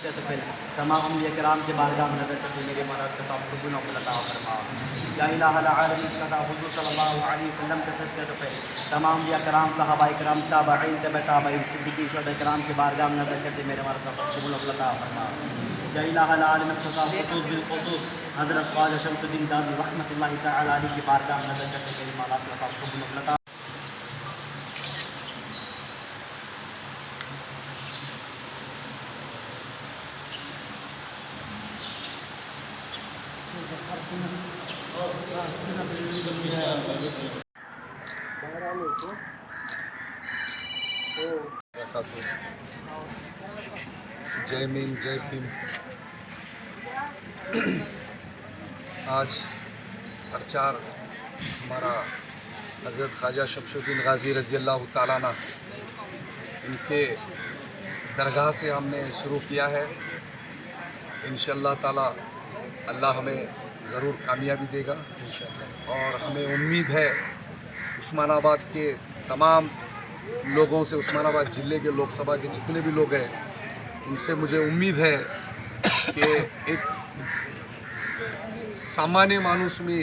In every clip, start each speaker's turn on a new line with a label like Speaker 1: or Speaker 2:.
Speaker 1: تمام انبیاء کرام کے بارگاہ میں نظر کرتے میرے مہاراج کا صاحب ربنا کو عطا فرما یا الہ العالمین صدا حضور صلی اللہ علیہ وسلم کے صدقے تو پھر تمام انبیاء کرام، صحابہ کرام، تابعین تبع تابعین، صدیقین، شہداء کرام کے بارگاہ میں نظر کرتے میرے مہاراج کا صاحب ربنا کو عطا فرما یا الہ العالمین صدا خطوط بالخطوط حضرت خواجہ شمس الدین دادی رحمۃ اللہ تعالی علیہ کی بارگاہ میں نظر کرتے میرے مہاراج کا صاحب ربنا کو عطا
Speaker 2: جے میم جے فیم آج ہر ہمارا حضرت خواجہ شمش الدین غازی رضی اللہ تعالیٰ عنہ ان کے درگاہ سے ہم نے شروع کیا ہے انشاءاللہ تعالی اللہ ہمیں ضرور کامیابی دے گا اور ہمیں امید ہے عثمان آباد کے تمام لوگوں سے، عثمان آباد جلے کے لوک سبھا کے جتنے بھی لوگ ہیں، ان سے مجھے امید ہے کہ ایک سامانے مانوس میں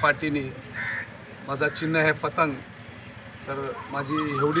Speaker 2: پارٹی نے۔ مزا چنہ ہے پتنگ۔ تر مجھے ہیوڑی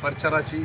Speaker 2: پرچرہ چی۔